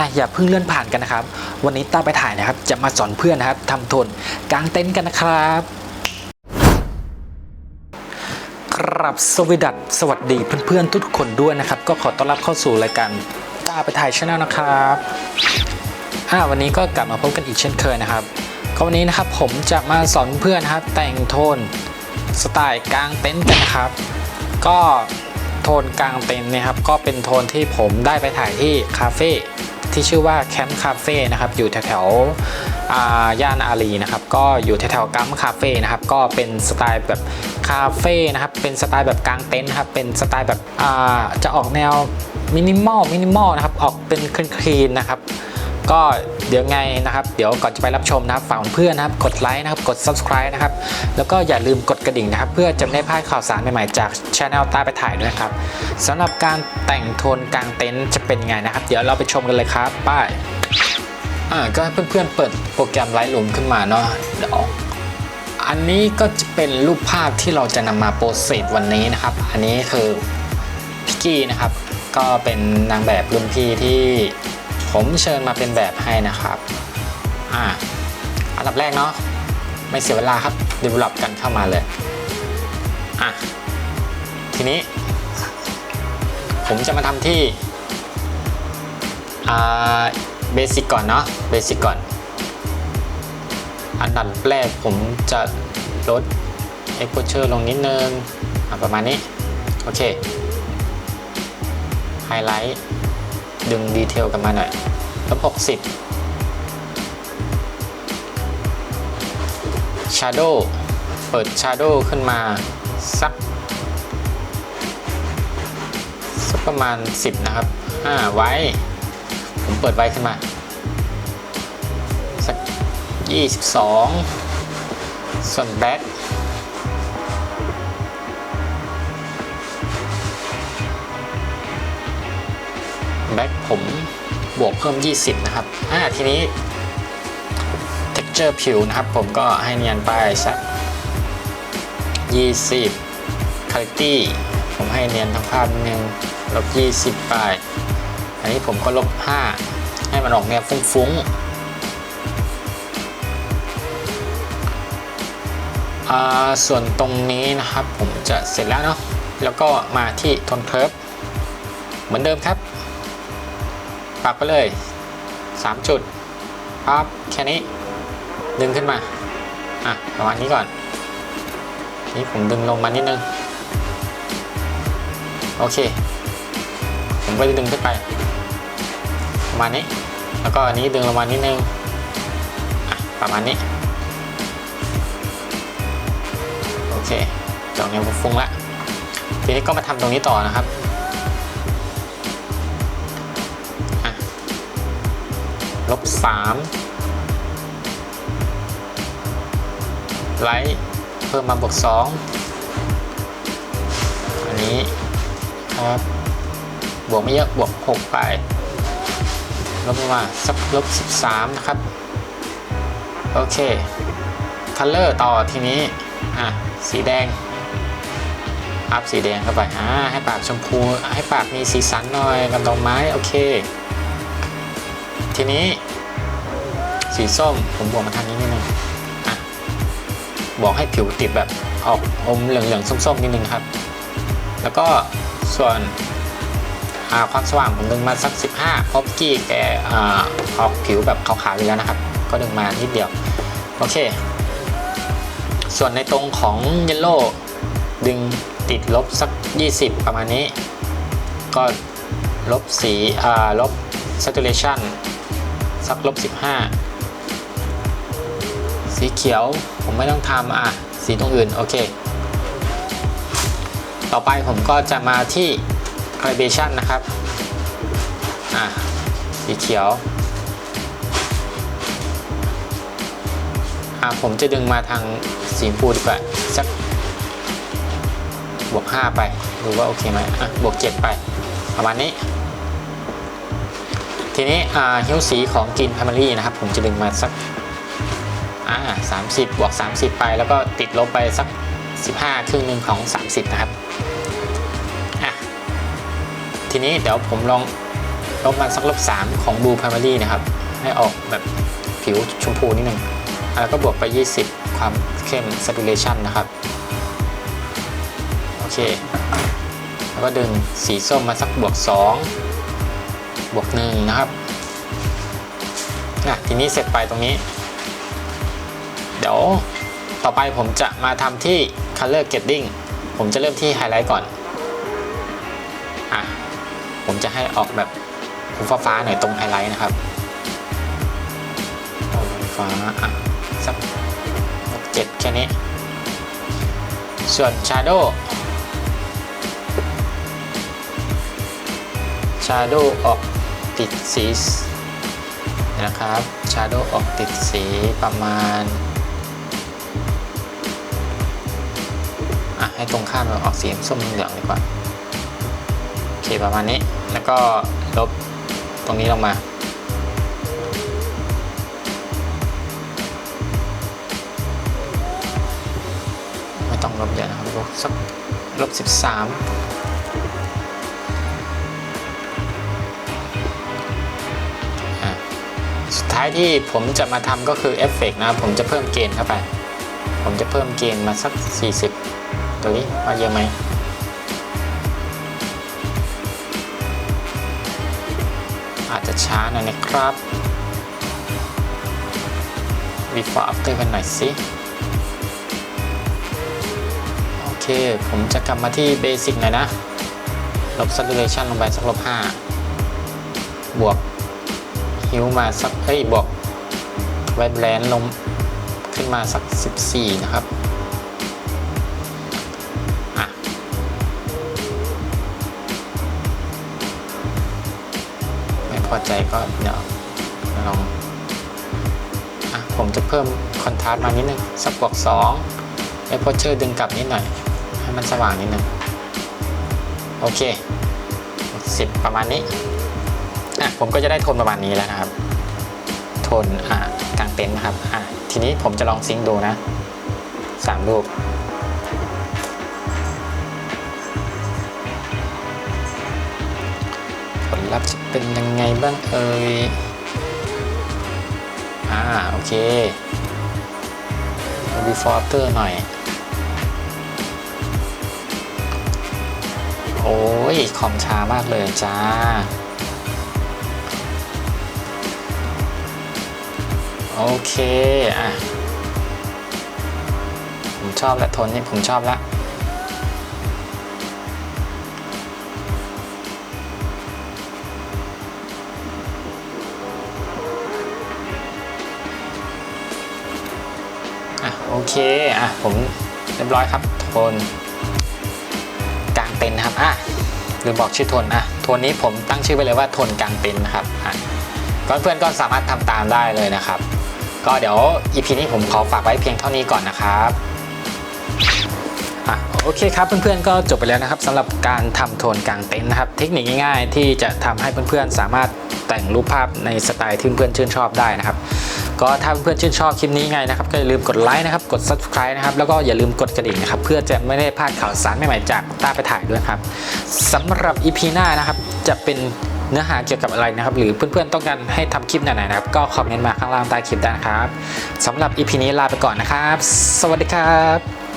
อะอย่าเพิ่งเลื่อนผ่านกันนะครับ วันนี้ต้าไปถ่ายนะครับ จะมาสอนเพื่อนนะครับทำโทนกางเต็นท์กันนะครับครับสวัสดีสวัสดีเพื่อนๆทุกคนด้วยนะครับ ก็ขอต้อนรับเข้าสู่รายการต้าไปถ่ายช anel นะครับอ่าวันนี้ก็กลับมาพบกันอีกเช่นเคยนะครับก็วันนี้นะครับผมจะมาสอนเพื่อนนะครับแต่งโทนสไตล์กางเต็นท์กันนะครับ ก็โทนกลางเต็นท์นะครับก็เป็นโทนที่ผมได้ไปถ่ายที่คาเฟ่ ที่ชื่อว่าแคมป์คาเฟ่นะครับอยู่แถวๆย่านอารีนะครับก็อยู่แถวๆกัมคาเฟ่นะครับก็เป็นสไตล์แบบคาเฟ่นะครับเป็นสไตล์แบบกลางเต็นท์ครับเป็นสไตล์แบบจะออกแนวมินิมอลมินิมอลนะครับออกเป็นคลีนๆนะครับ ก็เดี๋ยวไงนะครับ เดี๋ยวก่อนจะไปรับชมนะครับฝากเพื่อนนะครับ กดไลค์นะครับ กด subscribe นะครับ แล้วก็อย่าลืมกดกระดิ่งนะครับ เพื่อจะไม่ได้พลาดข่าวสารใหม่ๆ จากช anel ตาไปถ่ายด้วยครับสำหรับการแต่งโทนกลางเต็นท์จะเป็นไงนะครับ เดี๋ยวเราไปชมกันเลยครับป้ายอ่าก็เพื่อนๆเปิดโปรแกรมไลท์ o ูมขึ้นมาเนาะเดี๋ยวอันนี้ก็จะเป็นรูปภาพที่เราจะนำมาโปรเซสวันนี้นะครับ อันนี้คือพิกกี้นะครับ ก็เป็นนางแบบรุ่นพี่ที่ ผมเชิญมาเป็นแบบให้นะครับอ่าอันดับแรกเนาะไม่เสียเวลาครับ develop กันเข้ามาเลยอะทีนี้ ผมจะมาทำที่อ่าเบสิกก่อนเนาะเบสิกก่อน อันดับแรกผมจะลด exposure ลงนิดนึงประมาณนี้ โอเคไฮไลท์ ดึงดีเทลกันมาหน่อยลบหกสิบ Shadow เปิด Shadow ขึ้นมาสักสักประมาณ 10 นะครับอ่าไว้ ผมเปิดไว้ขึ้นมา สัก 22 ส่วนแบ็ค แบ็คผมบวกเพิ่ม 20 นะครับ อ่า ทีนี้ texture ผิวนะครับ ผมก็ให้เนียนไปสัก 20 quality ผมให้เนียนทั้งภาพนึงลบ 20 ไป อันนี้ผมก็ลบ 5 ให้มันออกแนวฟุ้งๆ ส่วนตรงนี้นะครับผมจะเสร็จแล้วเนาะ แล้วก็มาที่โทนเคิร์ฟเหมือนเดิมครับ ปักไปเลย 3 จุดปั๊บแค่นี้ดึงขึ้นมา อะ ประมาณนี้ก่อน นี่ผมดึงลงมานิดนึง โอเค ผมก็จะดึงขึ้นไป ประมาณนี้ แล้วก็อันนี้ดึงลงมานิดนึง ประมาณนี้ โอเคจอกแนวฟุ้งละ ทีนี้ก็มาทำตรงนี้ต่อนะครับ ลบสามไลท์เพิ่มมาบวก2อันนี้ครับ บวกไม่เยอะ บวก 6 ไป ลบมาสักลบ 13 นะครับ โอเคคัลเลอร์ต่อทีนี้ อะ สีแดงอัพสีแดงเข้าไปอ่าให้ปากชมพู ให้ปากมีสีสันหน่อยกับดอกไม้ โอเค ทีนี้ สีส้มผมบวกมาทางนี้นิดนึงบอกให้ผิวติดแบบออกอมเหลืองๆส้มๆนิดนึงครับ แล้วก็ส่วนความสว่างผมดึงมาสัก 15เพราะกี้แกอออกผิวแบบขาวๆอยู่แล้วนะครับ ก็ดึงมานิดเดียว โอเค ส่วนในตรงของเยลโล่ดึงติดลบสัก 20 ประมาณนี้ ก็ลบสีลบ saturation สักลบ 15 สีเขียวผมไม่ต้องทำอะ สีตรงอื่น โอเค ต่อไปผมก็จะมาที่ calibration นะครับ อะ สีเขียว อะ ผมจะดึงมาทางสีฟูดีกว่า สักบวก 5 ไป ดูว่าโอเคไหมอะ บวก 7 ไป ประมาณนี้ ทีนี้อ่าฮิ้วสีของกิน primary นะครับ ผมจะดึงมาสักอ่าสามสิบบวก30ไป แล้วก็ติดลบไปสัก15ครึ่งหนึ่งของ30นะครับอะทีนี้เดี๋ยวผมลองลบมันสักลบสามของ Blue Primary นะครับ ให้ออกแบบผิวชมพูนิดนึงแล้วก็บวกไป 20 ความเข้ม saturation นะครับ โอเค แล้วก็ดึงสีส้มมาสักบวก 2 บวก1นะครับอะทีนี้เสร็จไปตรงนี้ เดี๋ยวต่อไปผมจะมาทำที่ color grading ผมจะเริ่มที่ไฮไลท์ก่อนอะผมจะให้ออกแบบฟ้าฟ้าๆหน่อยตรงไฮไลท์นะครับฟ้าอะสักเจ็ดแค่นี้ ส่วน Shadow Shadow ออก ติดสีนะครับ Shadow ออกติดสีประมาณให้ตรงข้ามเราออกสีส้มเหลืองดีกว่าโอเคประมาณนี้แล้วก็ลบตรงนี้ลงมาไม่ต้องลบเยอะนะครับลบสักลบ 13 สุดท้ายที่ผมจะมาทำก็คือเอฟเฟกนะผมจะเพิ่มเกณฑ์เข้าไป ผมจะเพิ่มเกณฑ์มาสัก 40 ตัวนี้ว่าเยอะไหมอาจจะช้าหน่อยนะครับ before after กันหน่อยสิโอเค ผมจะกลับมาที่เบสิกหน่อยนะ ลบ saturation ลงไปสักลบ 5 บวก ฮิวมาสักเฮ้ยบวกไวแบรนด์ลงขึ้นมาสัก 14 นะครับอะไม่พอใจก็เดี๋ยวลองอะผมจะเพิ่มคอนทราสต์มานิดนึงสักบวก2ไอ้พอเชอร์ดึงกลับนิดหน่อย ให้มันสว่างนิดนึง โอเคสิบประมาณนี้ อะผมก็จะได้โทนประมาณนี้แล้วนะครับ โทนอ่ากลางเต็นท์นะครับอะทีนี้ผมจะลองซิงค์ดูนะสามรูปผลลัพธ์จะเป็นยังไงบ้างเอ่ยอ่าโอเค before after หน่อย โอ้ยคอมช้ามากเลยจ้า โอเคอะผมชอบและทนนี้ผมชอบละอะโอเค อะ ผมเรียบร้อยครับ โทน กลางเต็นนะครับ อะลืมบอกชื่อโทนอะ โทนนี้ผมตั้งชื่อไปเลยว่าโทนกลางเต็นนะครับ อะเพื่อนๆก็สามารถทำตามได้เลยนะครับ ก็เดี๋ยว EP นี้ผมขอฝากไว้เพียงเท่านี้ก่อนนะครับโอเคครับเพื่อนๆก็จบไปแล้วนะครับสำหรับการทำโทนกลางเต็นท์นะครับ เทคนิคง่ายๆ ที่จะทำให้เพื่อนๆสามารถแต่งรูปภาพในสไตล์ที่เพื่อนๆชื่นชอบได้นะครับ ก็ถ้าเพื่อนๆชื่นชอบคลิปนี้ไงนะครับก็อย่าลืมกดไลค์นะครับกด subscribe นะครับแล้วก็อย่าลืมกดกระดิ่งนะครับเพื่อจะไม่ได้พลาดข่าวสารใหม่ๆจากต้าไปถ่ายด้วยครับสำหรับ EP หน้านะครับจะเป็น เนื้อหาเกี่ยวกับอะไรนะครับ หรือเพื่อนๆต้องการให้ทำคลิปไหนๆนะครับ ก็คอมเมนต์มาข้างล่างใต้คลิปได้นะครับสำหรับ EP นี้ลาไปก่อนนะครับ สวัสดีครับ